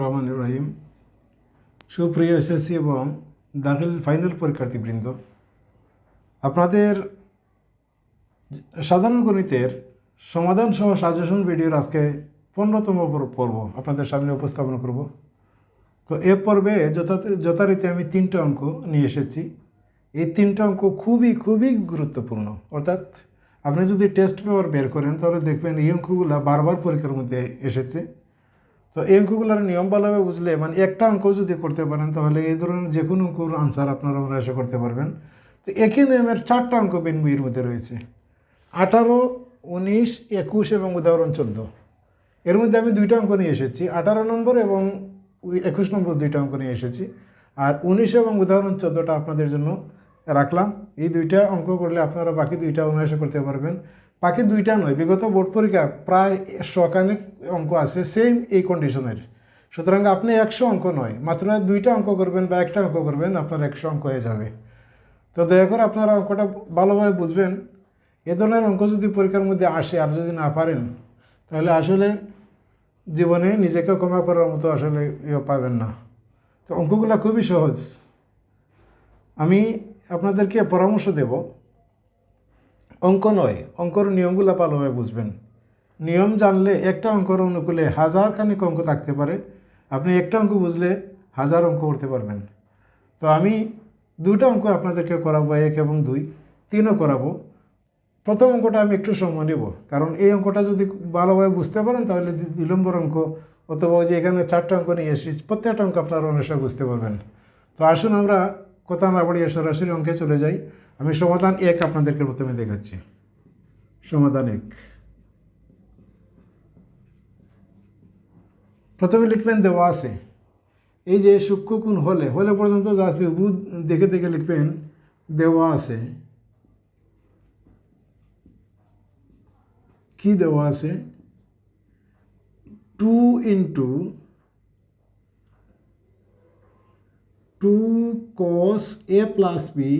রহমান রহিম। সুপ্রিয় এসএসসি এবং দাখিল ফাইনাল পরীক্ষার্থীবৃন্দ, আপনাদের সাধারণ গণিতের সমাধান সহ সাজেশন ভিডিওর আজকে পনেরোতম পর্ব আপনাদের সামনে উপস্থাপন করব। তো এ পর্বে যথা যথারীতি আমি তিনটা অঙ্ক নিয়ে এসেছি। এই তিনটা অঙ্ক খুবই খুবই গুরুত্বপূর্ণ। অর্থাৎ আপনি যদি টেস্ট পেপার বের করেন, তাহলে দেখবেন এই অঙ্কগুলো বারবার পরীক্ষার মধ্যে এসেছে। তো এই অঙ্কগুলোর নিয়ম ভালোভাবে বুঝলে মানে একটা অঙ্ক যদি করতে পারেন, তাহলে এই ধরনের যে কোনো অঙ্কর আনসার আপনারা অনায়াসে করতে পারবেন। তো একই নিয়মের চারটা অঙ্ক বেন বইয়ের মধ্যে রয়েছে। আঠারো, উনিশ, একুশ এবং উদাহরণ চোদ্দ। এর মধ্যে আমি দুইটা অঙ্ক নিয়ে এসেছি। আঠারো নম্বর এবং একুশ নম্বর দুইটা অঙ্ক নিয়ে এসেছি। আর উনিশ এবং উদাহরণ চোদ্দোটা আপনাদের জন্য রাখলাম। এই দুইটা অঙ্ক করলে আপনারা বাকি দুইটা অনায়াসে করতে পারবেন। বাকি দুইটা নয় বিগত বোর্ড পরীক্ষা প্রায় শখানেক অঙ্ক আছে সেম এই কন্ডিশনের সুতরাং আপনি একশো অঙ্ক নয়, মাত্র দুইটা অঙ্ক করবেন বা একটা অঙ্ক করবেন, আপনার একশো অঙ্ক হয়ে যাবে। তো দয়া করে আপনারা অঙ্কটা ভালোভাবে বুঝবেন। এ ধরনের অঙ্ক যদি পরীক্ষার মধ্যে আসে আর যদি না পারেন, তাহলে আসলে জীবনে নিজেকে ক্ষমা করার মতো আসলে ইয়ে পাবেন না। তো অঙ্কগুলো খুবই সহজ। আমি আপনাদেরকে পরামর্শ দেব। অঙ্ক নয়, অঙ্কর নিয়মগুলো ভালোভাবে বুঝবেন। নিয়ম জানলে একটা অঙ্কর অনুকূলে হাজার খানিক অঙ্ক থাকতে পারে। আপনি একটা অঙ্ক বুঝলে হাজার অঙ্ক করতে পারবেন। তো আমি দুটা অঙ্ক আপনাদেরকে করাবো, এক এবং দুই। তিনও করাবো। প্রথম অঙ্কটা আমি একটু সময় নেব, কারণ এই অঙ্কটা যদি ভালোভাবে বুঝতে পারেন, তাহলে দুই নম্বর অঙ্ক অথবা ওই যে এখানে চারটা অঙ্ক নিয়ে এসেছি, প্রত্যেকটা অঙ্ক আপনারা অনেকটা বুঝতে পারবেন। তো আসুন আমরা কথা না বাড়িয়ে সরাসরি অঙ্কে চলে যাই। আমি সমাধান এক আপনাদেরকে প্রথমে দেখাচ্ছি। সমাধান এক। প্রথমে লিখবেন দেওয়া আছে। এই যে সূক্ষ্ম কোণ হলে হলে পর্যন্ত যা আছে উবু দেখে দেখে লিখবেন, দেওয়া আছে। কি দেওয়া আছে? Two into two cos A plus B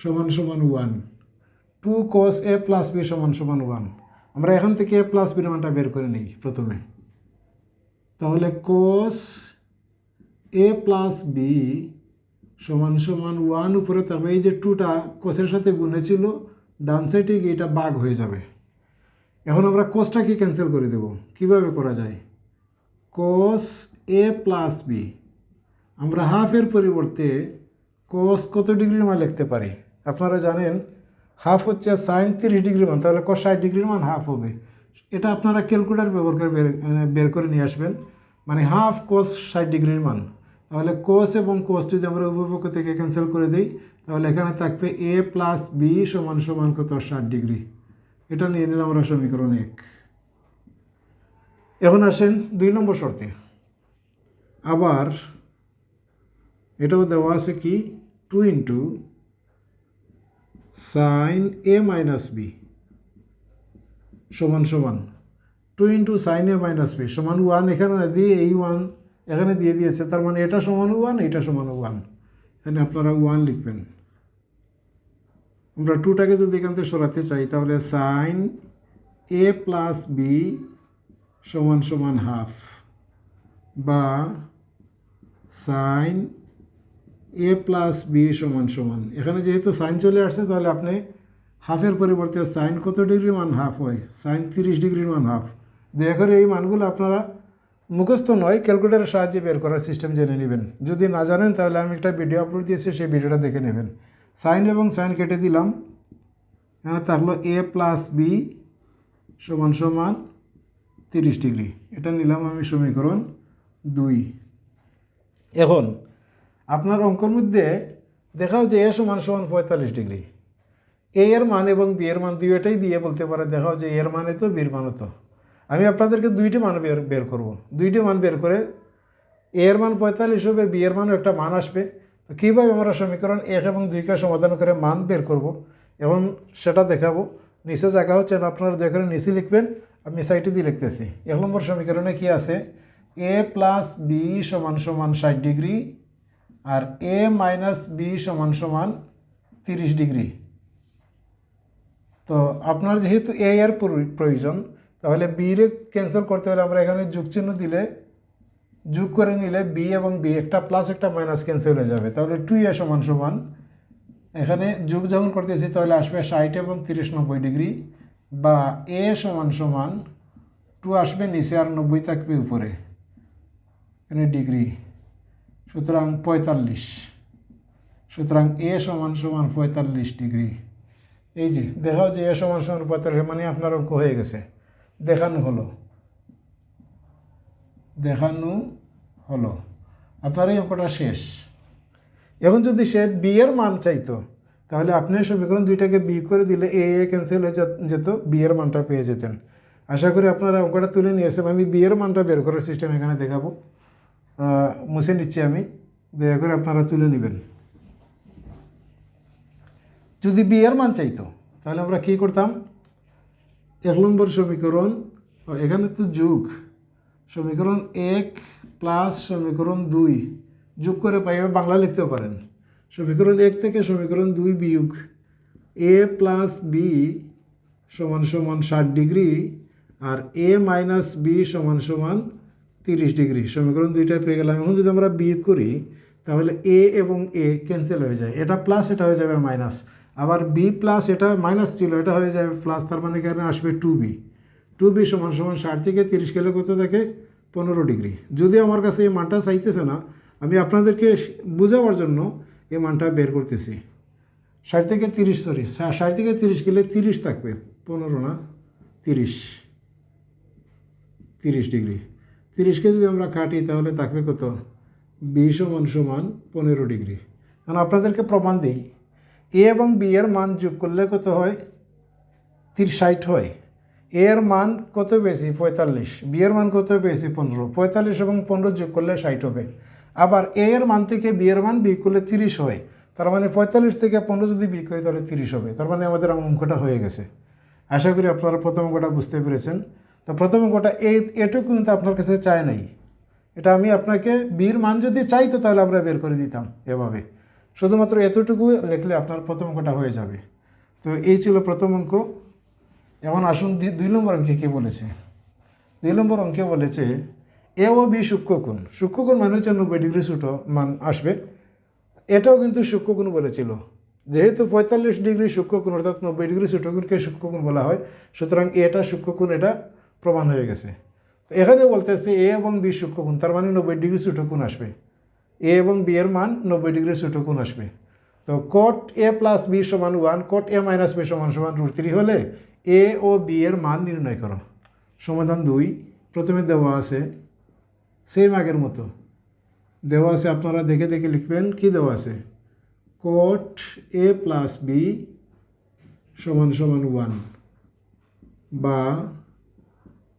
সমান সমান one two cos A plus B সমান সমান ওয়ান আমরা এখান থেকে এ প্লাস বির মানটা বের করে নিই প্রথমে। তাহলে কোস এ প্লাস বি সমান সমান ওয়ান উপরে তবে এই যে টুটা কোসের সাথে গুণে ছিল, ডান সাইডে গিয়ে এটা বাঘ হয়ে যাবে। এখন আমরা কোসটাকে ক্যান্সেল করে দেব? কীভাবে করা যায়? কোস এ প্লাস বি আমরা হাফের পরিবর্তে কোস কত ডিগ্রির মান লিখতে পারি? আপনারা জানেন, হাফ হচ্ছে সাইন তিরিশ ডিগ্রি মান, তাহলে কস ষাট ডিগ্রির মান হাফ হবে। এটা আপনারা ক্যালকুলেটার ব্যবহার করে বের মানে বের করে নিয়ে আসবেন। মানে হাফ কোস ষাট ডিগ্রির মান। তাহলে কোস এবং কোস যদি আমরা উপপক্ষ থেকে ক্যান্সেল করে দিই, তাহলে এখানে থাকবে এ প্লাস বি সমান সমান কত? ষাট ডিগ্রি। এটা নিয়ে নিলাম আমরা সমীকরণ এক। এখন আসেন দুই নম্বর শর্তে। আবার এটাও দেওয়া আছে কি? Two into sine A minus B সমান সমান two into sine A minus B সমান ওয়ান এখানে দিয়ে এই ওয়ান এখানে দিয়ে দিয়েছে, তার মানে এটা সমান ওয়ান এটা সমান ওয়ান এখানে আপনারা ওয়ান লিখবেন। আমরা টুটাকে যদি এখান থেকে সরাতে চাই, তাহলে সাইন এ প্লাস বি সমান সমান হাফ বা সাইন এ প্লাস বি সমান সমান। এখানে যেহেতু সাইন চলে আসছে, তাহলে আপনি হাফের পরিবর্তে সাইন কত ডিগ্রি মান হাফ হয়? সাইন তিরিশ ডিগ্রির মান হাফ দয়া করে এই মানগুলো আপনারা মুখস্থ নয় ক্যালকুলেটারের সাহায্যে বের করার সিস্টেম জেনে নেবেন। যদি না জানেন, তাহলে আমি একটা ভিডিও আপলোড দিয়েছি, সেই ভিডিওটা দেখে নেবেন। সাইন এবং সাইন কেটে দিলাম। এখানে থাকল এ প্লাস বি সমান সমান তিরিশ ডিগ্রি এটা নিলাম আমি সমীকরণ দুই। এখন আপনার অঙ্কর মধ্যে দেখাও যে এ সমান সমান পঁয়তাল্লিশ ডিগ্রি। এ এর মান এবং বি এর মান দুইটাই দিয়ে বলতে পারে, দেখাও যে এর মানে তো, বির মানে তো। আমি আপনাদেরকে দুইটি মান বের বের করব। দুইটি মান বের করে এ এর মান পঁয়তাল্লিশ হবে, বি এর মানও একটা মান আসবে। তো কীভাবে আমরা সমীকরণ এক এবং দুইকে সমাধান করে মান বের করব এবং সেটা দেখাবো। নিচে জায়গা হচ্ছে না আপনারা দেখে নিচে লিখবেন, আমি সাইটে দিয়ে লিখতেছি। এক নম্বর সমীকরণে কি আছে? এ প্লাস বি সমান সমান ষাট ডিগ্রি আর এ মাইনাস বি সমান সমান তিরিশ ডিগ্রি। তো আপনার যেহেতু এ এর প্রয়োজন, তাহলে বিরে ক্যান্সেল করতে হলে আমরা এখানে যোগ চিহ্ন দিলে, যোগ করে নিলে বি এবং বি একটা প্লাস একটা মাইনাস ক্যান্সেল হয়ে যাবে। তাহলে টু এ সমান সমান, এখানে যোগ যখন করতেছি তাহলে আসবে ষাট এবং তিরিশ নব্বই ডিগ্রি, বা এ সমান সমান টু আসবে নিচে আর নব্বই থাকবে উপরে। এখানে ডিগ্রি। সুতরাং পঁয়তাল্লিশ। সুতরাং এ সমান সমান পঁয়তাল্লিশ ডিগ্রি। এই যে, দেখাও যে এ সমান সমান পঁয়তাল্লিশ মানে আপনার অঙ্ক হয়ে গেছে। দেখানো হলো। দেখানো হলো। আপনার এই অঙ্কটা শেষ। এখন যদি সে বি এর মান চাইতো, তাহলে আপনি সমীকরণ দুইটাকে বি করে দিলে এ এ ক্যান্সেল হয়ে যেত, বি এর মানটা পেয়ে যেতেন। আশা করি আপনারা অঙ্কটা তুলে নিয়েছেন। আমি বি এর মানটা বের করার সিস্টেম এখানে দেখাবো। মুছে নিচ্ছি আমি। দয়া করে আপনারা তুলে নেবেন। যদি বি এর মান চাইতো, তাহলে আমরা কী করতাম? এক নম্বর সমীকরণ এখানে তো যুগ। সমীকরণ এক প্লাস সমীকরণ দুই। যোগ করে পাই বাংলা লিখতেও পারেন। সমীকরণ এক থেকে সমীকরণ দুই বিয়োগ এ প্লাস বি সমান সমান ষাট ডিগ্রি আর এ মাইনাস বি সমান সমান তিরিশ ডিগ্রি। সমীকরণ দুইটাই পেয়ে গেলাম। এখন যদি আমরা বিয়োগ করি, তাহলে এ এবং এ ক্যান্সেল হয়ে যায়। এটা প্লাস এটা হয়ে যাবে মাইনাস আবার বি প্লাস এটা মাইনাস ছিল, এটা হয়ে যাবে প্লাস তার মানে এখানে আসবে টু বি টু বি সমান সমান ষাট থেকে তিরিশ গেলে কত থাকে পনেরো ডিগ্রি। যদি আমার কাছে এই মানটা চাইতেছে না, আমি আপনাদেরকে বোঝাবার জন্য এই মানটা বের করতেছি। ষাট থেকে তিরিশ সরি ষাট থেকে তিরিশ গেলে তিরিশ থাকবে। পনেরো না, তিরিশ। তিরিশ ডিগ্রি। তিরিশকে যদি আমরা কাটি, তাহলে থাকবে কত? বিশ সমান সমান পনেরো ডিগ্রি। কারণ আপনাদেরকে প্রমাণ দিই। এ এবং বি এর মান যোগ করলে কত হয়? তিরিশ, ষাট হয়। এ এর মান কত বেশি? পঁয়তাল্লিশ। বি এর মান কত বেশি? পনেরো। পঁয়তাল্লিশ এবং পনেরো যোগ করলে ষাট হবে। আবার এ এর মান থেকে বি এর মান বি করলে তিরিশ হয়। তার মানে পঁয়তাল্লিশ থেকে পনেরো যদি বি করি, তাহলে তিরিশ হবে। তার মানে আমাদের অঙ্কটা হয়ে গেছে। আশা করি আপনারা প্রথম অঙ্কটা বুঝতে পেরেছেন। তো প্রথম গোটা এই এটুকু কিন্তু আপনার কাছে চায় নাই। এটা আমি আপনাকে বীর মান যদি চাইতো তাহলে আমরা বের করে দিতাম এভাবে। শুধুমাত্র এতটুকু লিখলে আপনার প্রথম অঙ্কটা হয়ে যাবে। তো এই ছিল প্রথম অঙ্ক। এখন আসুন দুই নম্বর অঙ্কে কী বলেছে? দুই নম্বর অঙ্কে বলেছে, এ ও বি সূক্ষ্মকোণ। সূক্ষ্মকোণ মানে হচ্ছে নব্বই ডিগ্রি ছুটো মান আসবে। এটাও কিন্তু সূক্ষ্মকোণ বলেছিল। যেহেতু পঁয়তাল্লিশ ডিগ্রি সূক্ষ্মকোণ, অর্থাৎ নব্বই ডিগ্রি সূক্ষ্মকোণকে সূক্ষ্মকোণ বলা হয়, সুতরাং এটা সূক্ষ্মকোণ, এটা প্রমাণ হয়ে গেছে। তো এখানে বলতেছে এ এবং বি সূক্ষ্মকোণ, তার মানে নব্বই ডিগ্রি সূক্ষ্মকোণ আসবে। এ এবং বি এর মান নব্বই ডিগ্রি সূক্ষ্মকোণ আসবে। তো কোট এ প্লাস বি সমান one cot A minus B সমান সমান রুট থ্রি হলে এ ও বি এর মান নির্ণয় করো। সমাধান দুই, প্রথমে দেওয়া আছে সেম আগের মতো। দেওয়া আছে, আপনারা দেখে দেখে লিখবেন, কি দেওয়া আছে? কোট এ প্লাস বি সমান সমান ওয়ান বা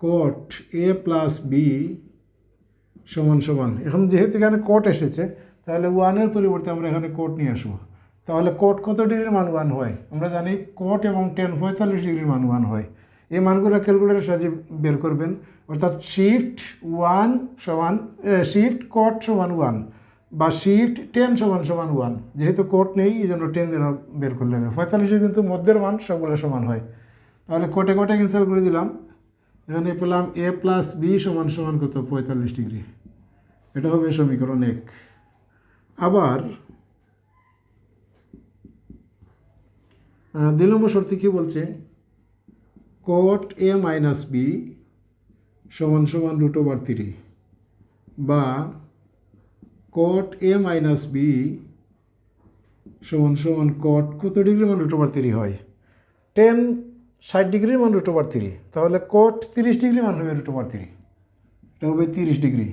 কট এ প্লাস বি সমান সমান। এখন যেহেতু এখানে কোট এসেছে, তাহলে ওয়ানের পরিবর্তে আমরা এখানে কোট নিয়ে আসব। তাহলে কোট কত ডিগ্রির মান ওয়ান হয়? আমরা জানি কোট এবং টেন পঁয়তাল্লিশ ডিগ্রির মান ওয়ান হয়। এই মানগুলো ক্যালকুলেটারের সাহায্যে বের করবেন। অর্থাৎ শিফট ওয়ান সমান শিফট কোট সমান ওয়ান বা শিফট টেন সমান সমান ওয়ান যেহেতু কোট নেই, এই জন্য টেন বের করলে হবে। পঁয়তাল্লিশে কিন্তু মধ্যের মান সবগুলো সমান হয়। তাহলে কোটে কোটে ক্যান্সেল করে দিলাম। এখানে পেলাম এ প্লাস বি সমান সমান কত? পঁয়তাল্লিশ ডিগ্রি। এটা হবে সমীকরণ এক। আবার দুই নম্বর শর্তে কী বলছে? কট এ মাইনাস বি সমান সমান রুট ওভার থ্রি বা কট এ মাইনাস বি সমান সমান কট কত ডিগ্রি মান রুট ওভার থ্রি হয়? টেন ষাট ডিগ্রির মান রুট ওভার থ্রি তাহলে কোট তিরিশ ডিগ্রি মান হবে রুট ওভার থ্রি এটা হবে তিরিশ ডিগ্রি।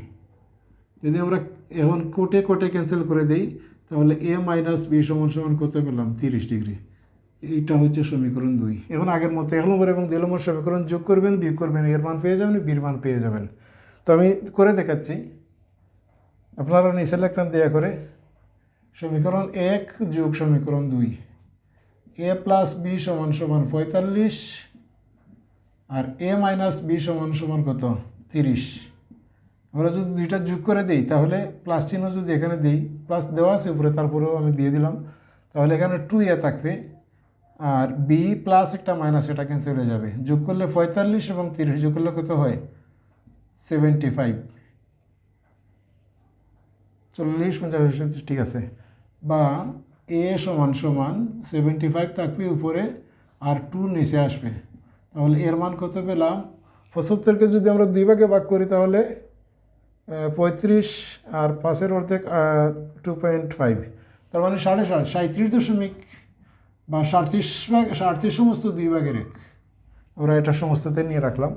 যদি আমরা এখন কোটে কোটে ক্যান্সেল করে দিই, তাহলে এ মাইনাস বি সমান সমান কত পেলাম তিরিশ ডিগ্রি। এইটা হচ্ছে সমীকরণ দুই। এখন আগের মতো এক নম্বর এবং দুই নম্বর সমীকরণ যোগ করবেন, বিয়োগ করবেন, এর মান পেয়ে যাবেন বির মান পেয়ে যাবেন। তো আমি করে দেখাচ্ছি। আপনারা নিচে লিখবেন দেয়া করে। সমীকরণ এক যোগ সমীকরণ দুই। এ প্লাস বি সমান সমান পঁয়তাল্লিশ আর এ মাইনাস বি সমান সমান কত? তিরিশ। আমরা যদি দুইটা যোগ করে দিই, তাহলে প্লাস চিহ্ন যদি এখানে দিই প্লাস দেওয়া আছে উপরে, তারপরেও আমি দিয়ে দিলাম। তাহলে এখানে টু এ থাকবে আর বি প্লাস একটা মাইনাস এটা ক্যান্সেল হয়ে যাবে। যোগ করলে পঁয়তাল্লিশ এবং তিরিশ, যোগ করলে কত হয়? সেভেন্টি ফাইভ চল্লিশ, পঞ্চাশ ঠিক আছে। বা এ সমান সমান সেভেন্টি ফাইভ থাকবে উপরে আর টু নিচে আসবে। তাহলে এর মান কত পেলাম? পঁচাত্তরকে যদি আমরা দুই ভাগে ভাগ করি তাহলে পঁয়ত্রিশ আর পাঁচের অর্ধেক টু পয়েন্ট ফাইভ তার মানে সাড়ে সাত সাঁত্রিশ দশমিক বা সাঁত্রিশ ভাগ, সাঁত্রিশ সমস্ত দুই ভাগের এক। আমরা এটা সমস্ততে নিয়ে রাখলাম।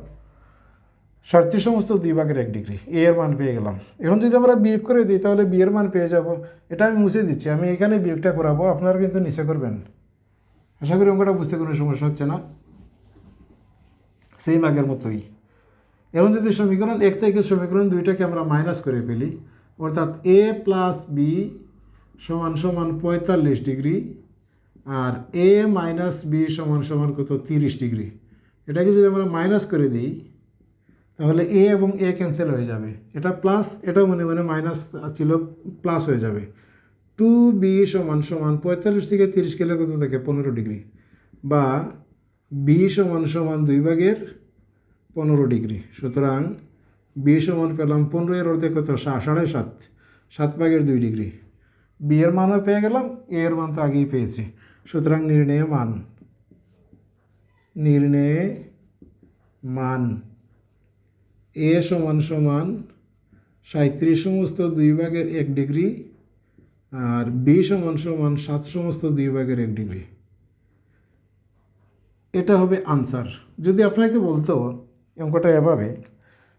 সাঁত্রিশ সমস্ত দুই ভাগের এক ডিগ্রি, এ এর মান পেয়ে গেলাম। এখন যদি আমরা বিয়োগ করে দিই, তাহলে বিয়ের মান পেয়ে যাব। এটা আমি মুছে দিচ্ছি, আমি এখানে বিয়োগটা করাবো, আপনারা কিন্তু নিচে করবেন। আশা করি অঙ্কটা বুঝতে কোনো সমস্যা হচ্ছে না। সেই আগের মতোই। এখন যদি সমীকরণ এক থেকে সমীকরণ দুইটাকে আমরা মাইনাস করে ফেলি, অর্থাৎ এ প্লাস বি সমান সমান পঁয়তাল্লিশ ডিগ্রি, আর এ মাইনাস বি সমান সমান কত? তিরিশ ডিগ্রি। এটাকে যদি আমরা মাইনাস করে দিই তাহলে এ এবং এ ক্যান্সেল হয়ে যাবে। এটা প্লাস এটাও মনে মনে মাইনাস ছিল প্লাস হয়ে যাবে। টু বি সমান সমান পঁয়তাল্লিশ থেকে তিরিশ গেলে কত থাকে? পনেরো ডিগ্রি। বা বি সমান সমান দুই ভাগের পনেরো ডিগ্রি। সুতরাং বি সমান পেলাম পনেরো, এর অর্ধেক কত? সাড়ে সাত। সাত ভাগের দুই ডিগ্রি। বি এর মানও পেয়ে গেলাম এ এর মান তো আগেই পেয়েছি। সুতরাং নির্ণয় মান। নির্ণয় মান। এ সমান সমান সাঁত্রিশ সমস্ত দুই ভাগের এক ডিগ্রি আর বি সমান সমান সাত সমস্ত দুই ভাগের এক ডিগ্রি। এটা হবে আনসার। যদি আপনাকে বলতো অঙ্কটা এভাবে,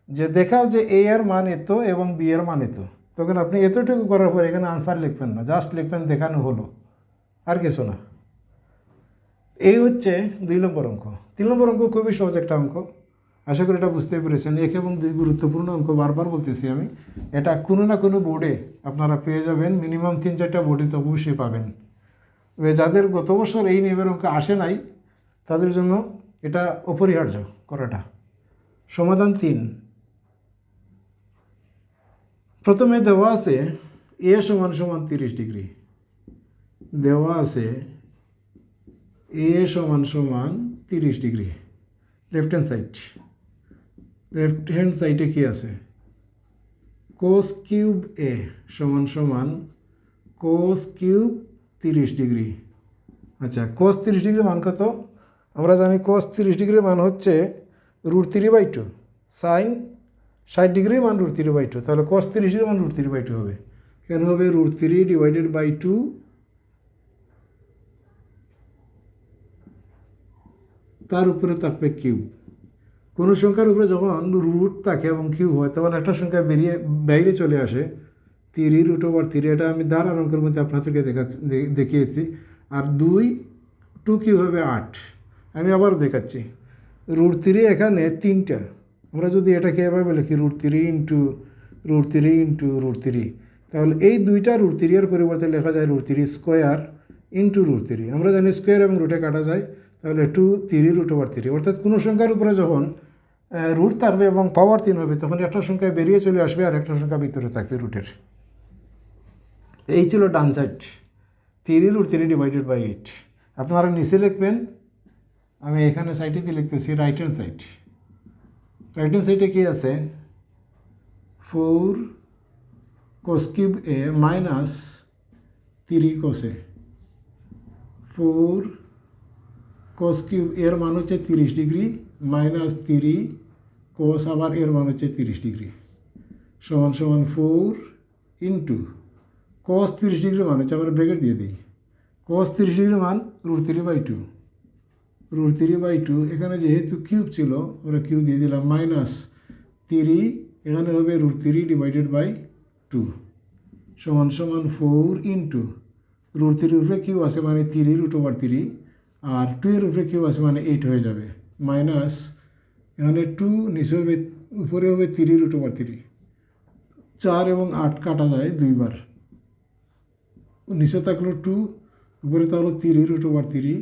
যে দেখাও যে এ এর মান এত এবং বি এর মান এত, তখন আপনি এতটুকু করার পর এখানে আনসার লিখবেন না, জাস্ট লিখবেন দেখানো হলো, আর কিছু না। এই হচ্ছে দুই নম্বর অঙ্ক। তিন নম্বর অঙ্ক খুবই সহজ একটা অঙ্ক। আশা করি এটা বুঝতে পেরেছেন। এক এবং দুই গুরুত্বপূর্ণ অঙ্ক বারবার বলতেছি আমি। এটা কোনো না কোনো বোর্ডে আপনারা পেয়ে যাবেন। মিনিমাম তিন চারটা বোর্ডে তো অবশ্যই পাবেন। যাদের গত বছর এই নিয়মের অঙ্ক আসে নাই, তাদের জন্য এটা অপরিহার্য করাটা। সমাধান তিন। প্রথমে দেওয়া আছে এ সমান সমান তিরিশ ডিগ্রি। দেওয়া আছে এ সমান সমান তিরিশ degree. Left hand side left hand সাইডে কি আছে? কোস কিউব এ সমান সমান কোস কিউব তিরিশ ডিগ্রি। আচ্ছা কোস তিরিশ ডিগ্রি মান কত? আমরা জানি কোস তিরিশ ডিগ্রির মান হচ্ছে root three by two. Sine ষাট ডিগ্রির মান রুট থ্রি বাই টু। তাহলে কোস তিরিশের মান রুট থ্রি বাই টু হবে। কেন হবে? Root three divided by two তার উপরে থাকবে কিউ কোনো সংখ্যার উপরে যখন রুট থাকে এবং কিউ হয়, তখন একটা সংখ্যা বেরিয়ে, বাইরে চলে আসে। তিরি রুট ওভার থ্রি এটা আমি দ্বারা অঙ্কের মধ্যে আপনাদেরকে দেখাচ্ছি দে- দেখিয়েছি। আর দুই টু কিউ হবে আট। আমি আবারও দেখাচ্ছি। রুট থ্রি এখানে তিনটা। আমরা যদি এটাকে এভাবে লিখি root three into root three into root three তাহলে এই দুইটা রুট থ্রি এর পরিবর্তে লেখা যায় root three square into root three আমরা জানি স্কোয়ার এবং রুটে কাটা যায়। তাহলে two three root over three অর্থাৎ কোনো সংখ্যার উপরে যখন রুট থাকবে এবং পাওয়ার তিন হবে, তখন একটা সংখ্যা বেরিয়ে চলে আসবে আর একটা সংখ্যা ভিতরে থাকবে রুটের এই ছিল ডান side three root three divided by eight আপনারা নিচে লিখবেন, আমি এখানে সাইডে দিয়ে লিখতেছি right hand side right hand সাইডে কী আছে? Four cos cube A minus three Kose four cos cube এর মান হচ্ছে তিরিশ ডিগ্রি, মাইনাস থ্রি কোস আবার এর মান হচ্ছে তিরিশ ডিগ্রি। সমান সমান ফোর ইন্টু কোস তিরিশ ডিগ্রি মান হচ্ছে, আমরা ব্রেকেট দিয়ে দিই। কোস তিরিশ ডিগ্রি মান root three by two root three by two এখানে যেহেতু কিউব ছিল, আমরা কিউব দিয়ে দিলাম মাইনাস থ্রি এখানে হবে root three divided by two সমান সমান ফোর ইন্টু রুট থ্রির উপরে কিউ আছে মানে থ্রি রুট ওভার থ্রি আর টু এর উপরে কিউ আছে মানে এইট হয়ে যাবে। মাইনাস এখানে টু নিচে হবে, উপরে হবে তিরি রুট ওভার থ্রি চার এবং আট কাটা যায় দুইবার। নিচে থাকল টু উপরে থাকল তিরি রুট ওভার থ্রি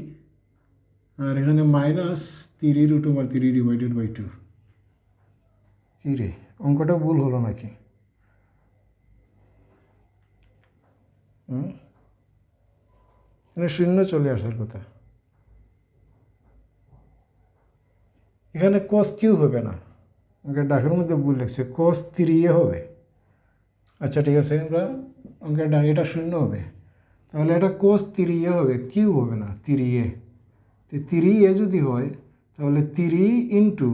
আর এখানে minus three root over three divided by two কী রে? অঙ্কটা ভুল হলো নাকি? এখানে শূন্য চলে আসার কথা। এখানে কস কিউ হবে না। অঙ্কের ডাকের মধ্যে ভুল লিখছে থ্রি এ হবে। আচ্ছা ঠিক আছে, আমরা অঙ্কের ডাক, এটা শূন্য হবে। তাহলে এটা কোস থ্রি এ হবে কিউ হবে না এ। তো এ যদি হয়, তাহলে থ্রি ইন্টু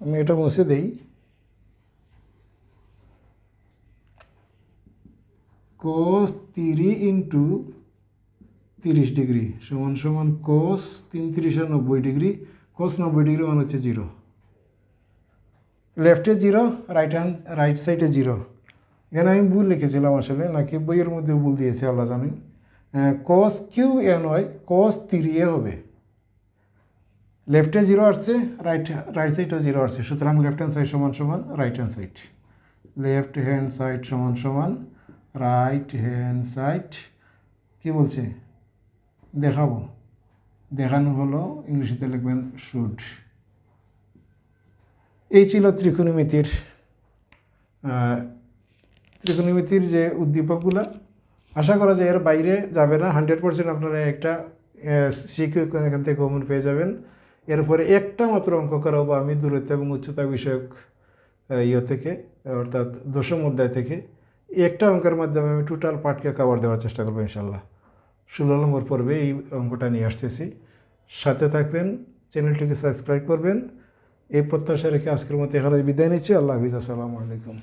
আমি এটা মুছে দেই। কোস তিরি ইন্টু তিরিশ ডিগ্রি সমান সমান কোস তিন তিরিশে নব্বই ডিগ্রি কোস নব্বই ডিগ্রি মানে হচ্ছে জিরো লেফটে জিরো রাইট হ্যান্ড রাইট সাইডে জিরো এখানে আমি ভুল লিখেছিলাম আসলে, নাকি বইয়ের মধ্যে ভুল দিয়েছে, আল্লাহ জানেন। কস কিউ এ নয় কস থ্রি এ হবে। লেফটে জিরো আসছে রাইট রাইট সাইডে জিরো আসছে। সুতরাং লেফট হ্যান্ড সাইড সমান সমান right hand side left hand side সমান সমান রাইট হ্যান্ড সাইড কী বলছে? দেখাবো। দেখানো হলো, ইংরেজিতে লিখবেন শুড এই ছিল ত্রিকোণমিতির ত্রিকোণমিতির যে উদ্দীপকগুলো। আশা করা যায় এর বাইরে যাবে না। হান্ড্রেড পার্সেন্ট আপনারা একটা শিখে এখান থেকে কমন পেয়ে যাবেন। এরপরে একটা মাত্র অঙ্ক করা করাবো আমি দূরত্ব এবং উচ্চতা বিষয়ক ইয়ে থেকে, অর্থাৎ দশম অধ্যায় থেকে। একটা অঙ্কের মাধ্যমে আমি টোটাল পার্টকে কভার দেওয়ার চেষ্টা করব ইনশাল্লাহ ষোলো নম্বর পর্বে এই অঙ্কটা নিয়ে আসতেছি। সাথে থাকবেন, চ্যানেলটিকে সাবস্ক্রাইব করবেন। এই প্রত্যাশা রেখে আজকের মতো এখানে বিদায় নিচ্ছি। আল্লাহ হাফিজ, আসসালামু আলাইকুম।